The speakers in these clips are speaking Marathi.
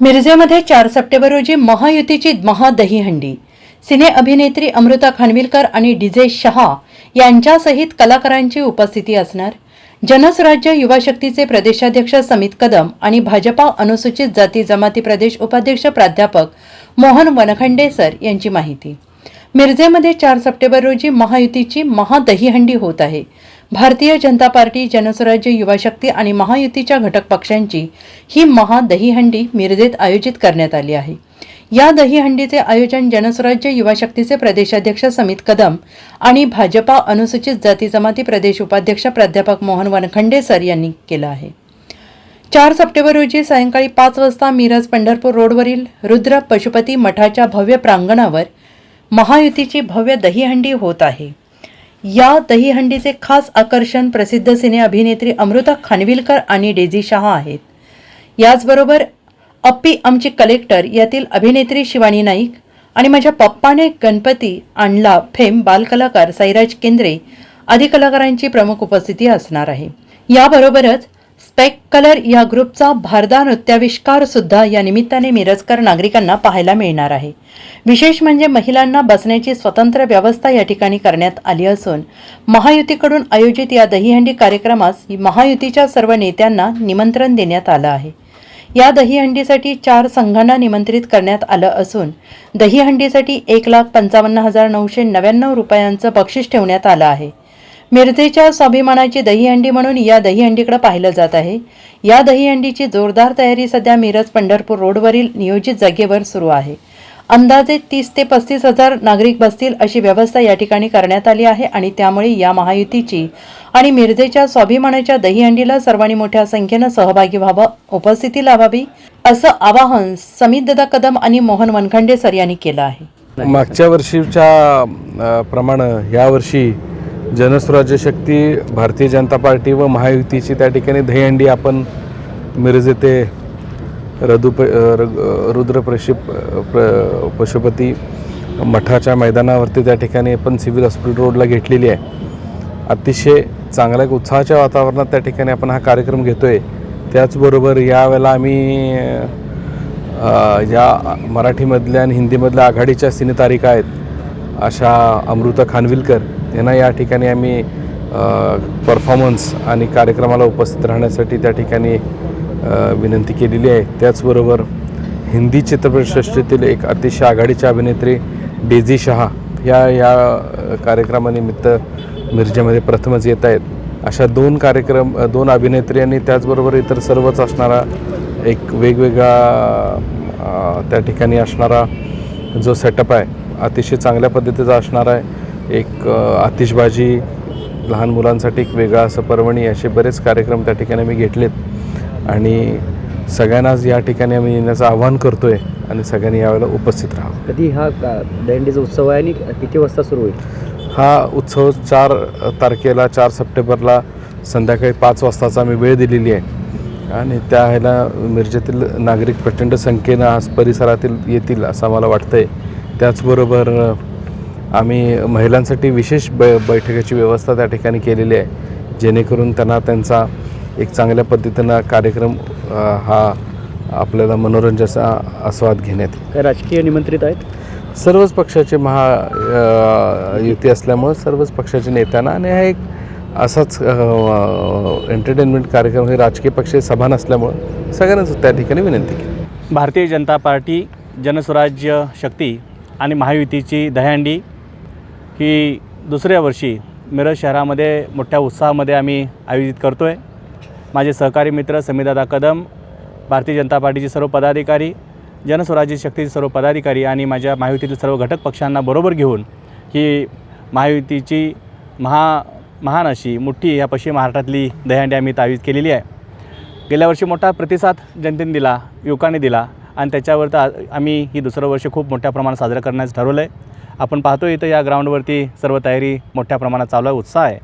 मिरजेमध्ये चार सप्टेंबर रोजी महायुतीची महादहीहंडी. सिने अभिनेत्री अमृता खानविलकर आणि डीजे शहा यांच्यासहित कलाकारांची उपस्थिती असणार. जनस्वराज्य युवा शक्तीचे प्रदेशाध्यक्ष समित कदम आणि भाजपा अनुसूचित जाती जमाती प्रदेश उपाध्यक्ष प्राध्यापक मोहन वनखंडे सर यांची माहिती. मिरजेमध्ये चार सप्टेंबर रोजी महायुतीची महादहीहंडी होत आहे. भारतीय जनता पार्टी जनस्वराज्य युवा शक्ती आणि महायुतीच्या घटक पक्षांची ही महादहीहंडी मिरजेत आयोजित करण्यात आली आहे. या दहीहंडीचे आयोजन जनस्वराज्य युवा शक्तीचे प्रदेशाध्यक्ष समित कदम आणि भाजपा अनुसूचित जाती जमाती प्रदेश उपाध्यक्ष प्राध्यापक मोहन वनखंडे सर यांनी केलं आहे. चार सप्टेंबर रोजी सायंकाळी पाच वाजता मिरज पंढरपूर रोडवरील रुद्र पशुपती मठाच्या भव्य प्रांगणावर महायुतीची भव्य दहीहंडी होत आहे. या दहीहंडीचे खास आकर्षण प्रसिद्ध सिने अभिनेत्री अमृता खानविलकर आणि डेझी शहा आहेत. याचबरोबर अप्पी आमची कलेक्टर यातील अभिनेत्री शिवानी नाईक आणि माझ्या पप्पाने गणपती आणला फेम बालकलाकार साईराज केंद्रे आदी कलाकारांची प्रमुख उपस्थिती असणार आहे. याबरोबरच स्पेक कलर या ग्रुपचा भारदा नृत्याविष्कार सुद्धा या निमित्ताने मिरजकर नागरिकांना पाहायला मिळणार आहे. विशेष म्हणजे महिलांना बसण्याची स्वतंत्र व्यवस्था या ठिकाणी करण्यात आली असून महायुतीकडून आयोजित या दहीहंडी कार्यक्रमास महायुतीच्या सर्व नेत्यांना निमंत्रण देण्यात आलं आहे. या दहीहंडीसाठी चार संघांना निमंत्रित करण्यात आलं असून दहीहंडीसाठी एक लाख पंचावन्न हजार नऊशे नव्याण्णव रुपयांचं बक्षीस ठेवण्यात आलं आहे. मिरजेच्या स्वाभिमानाची दहीहंडी म्हणून या दहीहंडीकडे पाहिलं जात आहे. या दहीहंडीची जोरदार तयारी सध्या मिरज पंढरपूर रोडवरील नियोजित जागेवर सुरू आहे. अंदाजे तीस ते पस्तीस हजार नागरिक बसतील अशी व्यवस्था या ठिकाणी करण्यात आली आहे आणि त्यामुळे या महायुतीची आणि मिरजेच्या स्वाभिमानाच्या दहीहंडीला सर्वांनी मोठ्या संख्येनं सहभागी व्हावं उपस्थिती लावावी असं आवाहन समितदादा कदम आणि मोहन वनखंडे सर यांनी केलं आहे. मागच्या वर्षीच्या प्रमाणे यावर्षी जनस्वराज्य शक्ती भारतीय जनता पार्टी व महायुतीची त्या ठिकाणी दहीहंडी आपण मिरज येथे रदुप र- रुद्र प्रशिप प्र पशुपती मठाच्या मैदानावरती त्या ठिकाणी आपण सिव्हिल हॉस्पिटल रोडला घेतलेली आहे. अतिशय चांगल्या एक उत्साहाच्या वातावरणात त्या ठिकाणी आपण हा कार्यक्रम घेतो आहे त्याचबरोबर यावेळेला आम्ही या मराठीमधल्या आणि हिंदीमधल्या आघाडीच्या सिनेतारिका आहेत अशा अमृता खानविलकर त्यांना या ठिकाणी आम्ही परफॉर्मन्स आणि कार्यक्रमाला उपस्थित राहण्यासाठी त्या ठिकाणी विनंती केलेली आहे. त्याचबरोबर हिंदी चित्रपटसृष्टीतील एक अतिशय आघाडीच्या अभिनेत्री डेझी शहा या या कार्यक्रमानिमित्त मिरजेमध्ये प्रथमच येत आहेत. अशा दोन कार्यक्रम दोन अभिनेत्री आणि त्याचबरोबर इतर सर्वच असणारा एक वेगवेगळा त्या ठिकाणी असणारा जो सेटअप आहे अतिशय चांगल्या पद्धतीचा असणार आहे. एक आतिषबाजी लहान मुलांसाठी एक वेगळा असं पर्वणी असे बरेच कार्यक्रम त्या ठिकाणी आम्ही घेतलेत. आणि सगळ्यांनाच या ठिकाणी आम्ही येण्याचं आव्हान करतो आहे आणि सगळ्यांनी यावेळेला उपस्थित राहावं. कधी हा का- दहीहंडीचा उत्सव आहे आणि किती वाजता सुरू होईल? हा उत्सव चार तारखेला चार सप्टेंबरला संध्याकाळी पाच वाजताचा आम्ही वेळ दिलेली आहे. आणि त्या ह्याला मिरजेतील नागरिक प्रचंड संख्येनं आज परिसरातील येतील असं आम्हाला वाटतं आहे त्याचबरोबर आम्ही महिलांसाठी विशेष ब बैठकीची व्यवस्था त्या ठिकाणी केलेली आहे जेणेकरून त्यांना त्यांचा एक चांगल्या पद्धतीनं कार्यक्रम हा आपल्याला मनोरंजनाचा आस्वाद घेण्यात काय राजकीय निमंत्रित आहेत? सर्वच पक्षाचे महा युती असल्यामुळं सर्वच पक्षाच्या नेत्यांना आणि हा एक असाच एंटरटेनमेंट कार्यक्रम हे राजकीय पक्षाची सभा नसल्यामुळं सगळ्यांनाच त्या ठिकाणी विनंती केली. भारतीय जनता पार्टी जनस्वराज्य शक्ती आणि महायुतीची दहीहंडी ही दुसऱ्या वर्षी मिरज शहरामध्ये मोठ्या उत्साहामध्ये आम्ही आयोजित करतो आहे माझे सहकारी मित्र समीदादा कदम भारतीय जनता पार्टीचे सर्व पदाधिकारी जनस्वराज्य शक्तीचे सर्व पदाधिकारी आणि माझ्या महायुतीतील सर्व घटक पक्षांना बरोबर घेऊन ही महायुतीची महा महान अशी मोठी ह्या पश्चिम महाराष्ट्रातली दहीहंडी आम्ही तावीज आयोजित केलेली आहे. गेल्या वर्षी मोठा प्रतिसाद जनतेने दिला युवकांनी दिला आणि त्याच्यावर तर आम्ही ही दुसरं वर्ष खूप मोठ्या प्रमाणात साजरं करण्याचं ठरवलं आहे आपण पाहतो इथं या ग्राउंडवरती सर्व तयारी मोठ्या प्रमाणात चालू आहे उत्साह आहे.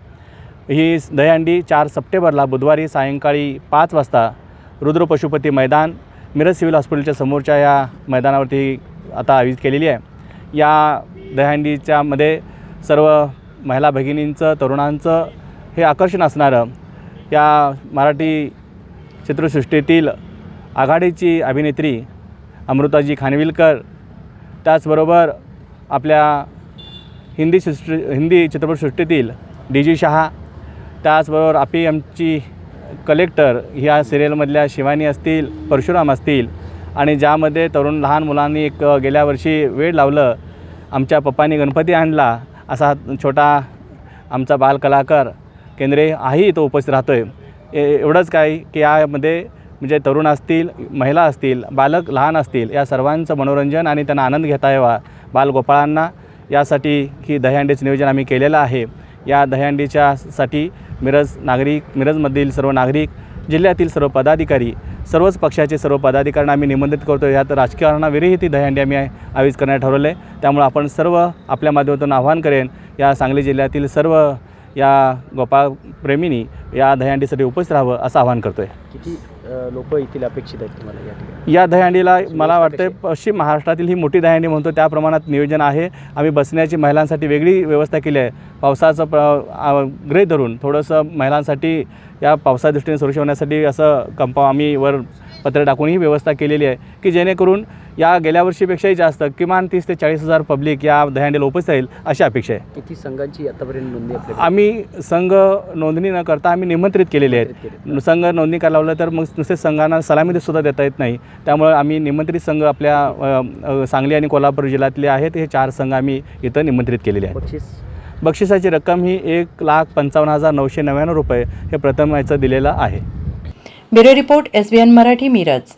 ही दहीहंडी चार सप्टेंबरला बुधवारी सायंकाळी पाच वाजता रुद्र पशुपती मैदान मिरज सिव्हिल हॉस्पिटलच्या समोरच्या या मैदानावरती आता आयोजित केलेली आहे. या दहीहंडीच्या मध्ये सर्व महिला भगिनींचं तरुणांचं हे आकर्षण असणारं या मराठी चित्रसृष्टीतील आघाडीची अभिनेत्री अमृताजी खानविलकर त्याचबरोबर आपल्या हिंदी सृष्टी हिंदी चित्रपटसृष्टीतील डी जी शहा त्याचबरोबर आपली आमची कलेक्टर ह्या सिरियलमधल्या शिवानी असतील परशुराम असतील आणि ज्यामध्ये तरुण लहान मुलांनी एक गेल्या वर्षी वेळ लावलं आमच्या पप्पांनी गणपती आणला असा छोटा आमचा बालकलाकार केंद्रे हाही तो उपस्थित राहतो आहे एवढंच काय की यामध्ये म्हणजे तरुण असतील महिला असतील बालक लहान असतील या सर्वांचं मनोरंजन आणि त्यांना आनंद घेता यावा बालगोपाळांना. यासाठी की दहीहंडीचं नियोजन आम्ही केलेलं आहे. या दहीहंडीच्या साठी मिरज नागरिक मिरजमधील सर्व नागरिक जिल्ह्यातील सर्व पदाधिकारी सर्वच पक्षाचे सर्व पदाधिकाऱ्यांना आम्ही निमंत्रित करतो यात राजकारणाविरही ती दहीहंडी आम्ही आयोजित करण्यात ठरवलं आहे त्यामुळे आपण सर्व आपल्या माध्यमातून आव्हान करेन या सांगली जिल्ह्यातील सर्व या गोपाळप्रेमींनी या दहीहंडीसाठी उपस्थित राहावं असं आवाहन करतो आहे किती लोक येथील अपेक्षित आहेत तुम्हाला या ठिकाणी? या दहीहंडीला मला वाटतं पश्चिम महाराष्ट्रातील ही मोठी दहीहंडी म्हणतो त्या प्रमाणात नियोजन आहे. आम्ही बसण्याची महिलांसाठी वेगळी व्यवस्था केली आहे. पावसाचं प्र ग्रे धरून थोडंसं महिलांसाठी या पावसा दृष्टीने सुरक्षा होण्यासाठी असं कंपा आम्ही वर पत्र टाकून ही व्यवस्था केलेली आहे की जेणेकरून या गेल्या वर्षीपेक्षाही जास्त किमान तीस ते चाळीस हजार पब्लिक या दहीहंडीला उपस्थित राहील अशी अपेक्षा आहे. किती संघांची आतापर्यंत नोंदणी आम्ही संघ नोंदणी न करता आम्ही निमंत्रित केलेले आहेत. संघ नोंदणी करायला लावलं तर मग नुसते संघांना सलामी सुद्धा देता येत नाही. त्यामुळे आम्ही निमंत्रित संघ आपल्या सांगली आणि कोल्हापूर जिल्ह्यातले आहेत. हे चार संघ आम्ही इथं निमंत्रित केलेले आहेत. बक्षीस? बक्षिसाची रक्कम ही एक लाख पंचावन्न हजार नऊशे नव्याण्णव रुपये हे प्रथम याचं दिलेलं आहे. Bureau report S B N Marathi Miraj.